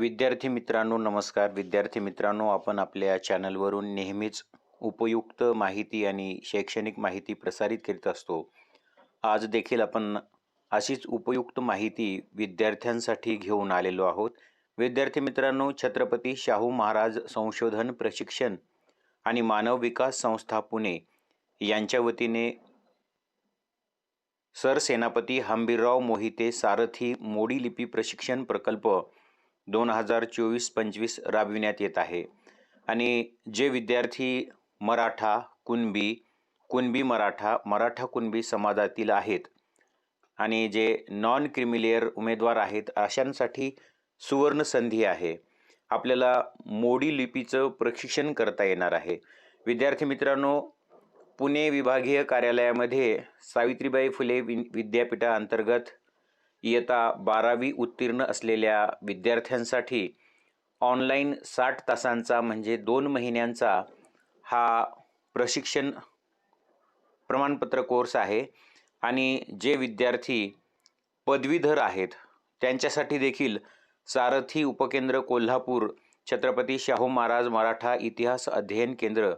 विद्यार्थी मित्रांनो नमस्कार. विद्यार्थी मित्रांनो आपण आपल्या चॅनलवरून नेहमीच उपयुक्त माहिती आणि शैक्षणिक माहिती प्रसारित करीत असतो. आज देखील आपण अशीच उपयुक्त माहिती विद्यार्थ्यांसाठी घेऊन आलेलो आहोत. विद्यार्थी मित्रांनो छत्रपती शाहू महाराज संशोधन प्रशिक्षण आणि मानव विकास संस्था पुणे यांच्या वतीने सरसेनापती हंबीरराव मोहिते सारथी मोडी लिपी प्रशिक्षण प्रकल्प दोन हजार चोवीस पंचवीस राबविण्यात येत आहे. आणि जे विद्यार्थी मराठा कुणबी कुणबी मराठा मराठा कुणबी समाजातील आहेत आणि जे नॉन क्रिमिलेअर उमेदवार आहेत अशांसाठी सुवर्ण संधी आहे. आपल्याला मोडी लिपीचं प्रशिक्षण करता येणार आहे. विद्यार्थी मित्रांनो पुणे विभागीय कार्यालयामध्ये सावित्रीबाई फुले वि विद्यापीठाअंतर्गत इयता बारावी उत्तीर्ण असलेल्या विद्यार्थ्यांसाठी ऑनलाईन साठ तासांचा म्हणजे दोन महिन्यांचा हा प्रशिक्षण प्रमाणपत्र कोर्स आहे. आणि जे विद्यार्थी पदवीधर आहेत त्यांच्यासाठी देखील सारथी उपकेंद्र कोल्हापूर छत्रपती शाहू महाराज मराठा इतिहास अध्ययन केंद्र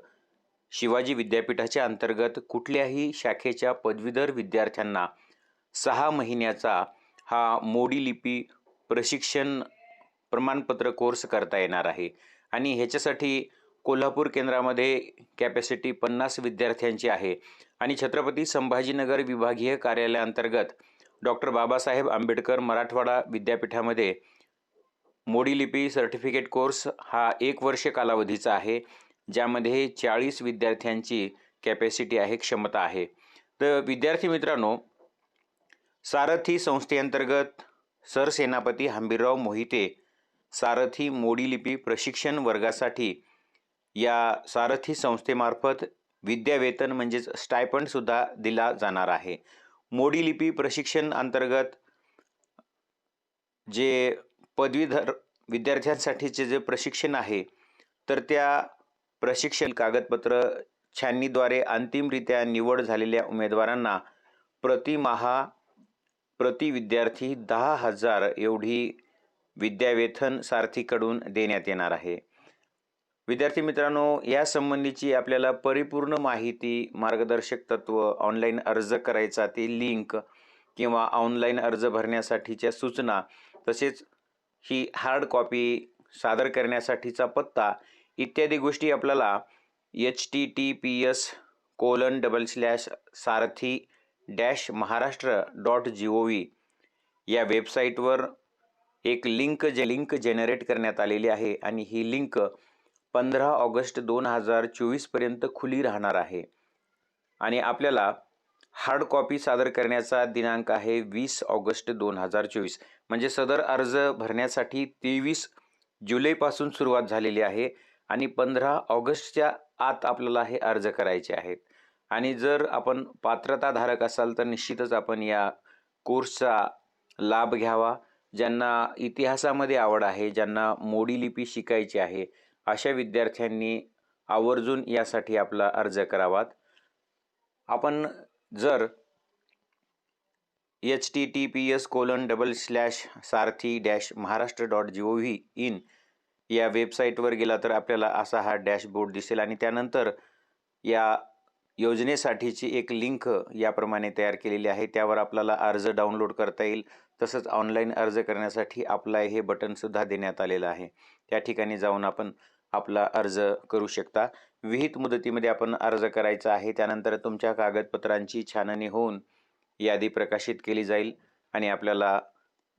शिवाजी विद्यापीठाच्या अंतर्गत कुठल्याही शाखेच्या पदवीधर विद्यार्थ्यांना सहा महिन्याचा हा मोडी लिपी प्रशिक्षण प्रमाणपत्र कोर्स करता येणार आहे. आणि ह्याच्यासाठी कोल्हापूर केंद्रामध्ये कॅपॅसिटी पन्नास विद्यार्थ्यांची आहे. आणि छत्रपती संभाजीनगर विभागीय कार्यालयाअंतर्गत डॉक्टर बाबासाहेब आंबेडकर मराठवाडा विद्यापीठामध्ये मोडी लिपी सर्टिफिकेट कोर्स हा एक वर्ष कालावधीचा आहे ज्यामध्ये चाळीस विद्यार्थ्यांची कॅपॅसिटी आहे क्षमता आहे. तर विद्यार्थी मित्रांनो सारथी संस्थेअंतर्गत सरसेनापती हंबीरराव मोहिते सारथी मोडी लिपी प्रशिक्षण वर्गासाठी या सारथी संस्थेमार्फत विद्यावेतन म्हणजेच स्टायपंडसुद्धा दिला जाणार आहे. मोडी लिपी प्रशिक्षण अंतर्गत जे पदवीधर विद्यार्थ्यांसाठीचे जे प्रशिक्षण आहे तर त्या प्रशिक्षण कागदपत्र छाननीद्वारे अंतिमरित्या निवड झालेल्या उमेदवारांना प्रतिमहा प्रति विद्यार्थी दहा हजार एवढी विद्यावेतन सारथीकडून देण्यात येणार आहे. विद्यार्थी मित्रांनो यासंबंधीची आपल्याला परिपूर्ण माहिती मार्गदर्शक तत्व ऑनलाईन अर्ज करायचा ती लिंक किंवा ऑनलाईन अर्ज भरण्यासाठीच्या सूचना तसेच ही हार्ड कॉपी सादर करण्यासाठीचा पत्ता इत्यादी गोष्टी आपल्याला H T T P S colon double slash Sarathi dash Maharashtra dot G O V या वेबसाईटवर एक लिंक जे लिंक जनरेट करण्यात आलेली आहे आणि ही लिंक पंधरा ऑगस्ट दोन हजार चोवीसपर्यंत खुली राहणार आहे. आणि आपल्याला हार्ड कॉपी सादर करण्याचा दिनांक आहे वीस ऑगस्ट दोन हजार चोवीस. म्हणजे सदर अर्ज भरण्यासाठी तेवीस जुलैपासून सुरुवात झालेली आहे आणि पंधरा ऑगस्टच्या आत आपल्याला हे अर्ज करायचे आहेत. आणि जर आपण पात्रताधारक असाल तर निश्चितच आपण या कोर्सचा लाभ घ्यावा. ज्यांना इतिहासामध्ये आवड आहे ज्यांना मोडी लिपी शिकायची आहे अशा विद्यार्थ्यांनी आवर्जून यासाठी आपला अर्ज करावात. आपण जर H T T P S colon double slash Sarathi dash Maharashtra dot G O V in या वेबसाईटवर गेला तर आपल्याला असा हा डॅशबोर्ड दिसेल. आणि त्यानंतर या योजनेसाठीची एक लिंक याप्रमाणे तयार केलेली आहे. त्यावर आपल्याला अर्ज डाउनलोड करता येईल. तसंच ऑनलाईन अर्ज करण्यासाठी अप्लाय हे बटनसुद्धा देण्यात आलेलं आहे. त्या ठिकाणी जाऊन आपण आपला अर्ज करू शकता. विहित मुदतीमध्ये आपण अर्ज करायचा आहे. त्यानंतर तुमच्या कागदपत्रांची छाननी होऊन यादी प्रकाशित केली जाईल आणि आपल्याला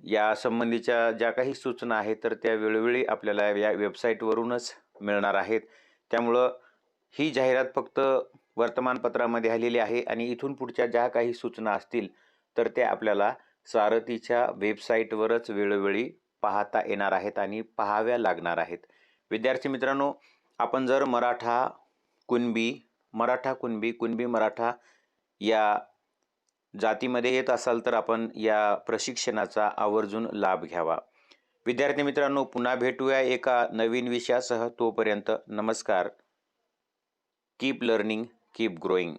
या संबंधीच्या ज्या काही सूचना आहेत तर त्या वेळोवेळी आपल्याला या वेबसाईटवरूनच मिळणार आहेत. त्यामुळं ही जाहिरात फक्त वर्तमानपत्रामध्ये आलेली आहे आणि इथून पुढच्या ज्या काही सूचना असतील तर त्या आपल्याला सारथीच्या वेबसाईटवरच वेळोवेळी पाहता येणार आहेत आणि पाहाव्या लागणार आहेत. विद्यार्थी मित्रांनो आपण जर मराठा कुणबी मराठा कुणबी कुणबी मराठा या जातीमध्ये येत असाल तर आपण या प्रशिक्षणाचा आवर्जून लाभ घ्यावा. विद्यार्थी मित्रांनो पुन्हा भेटूया एका नवीन विषयासह तोपर्यंत नमस्कार. Keep learning keep growing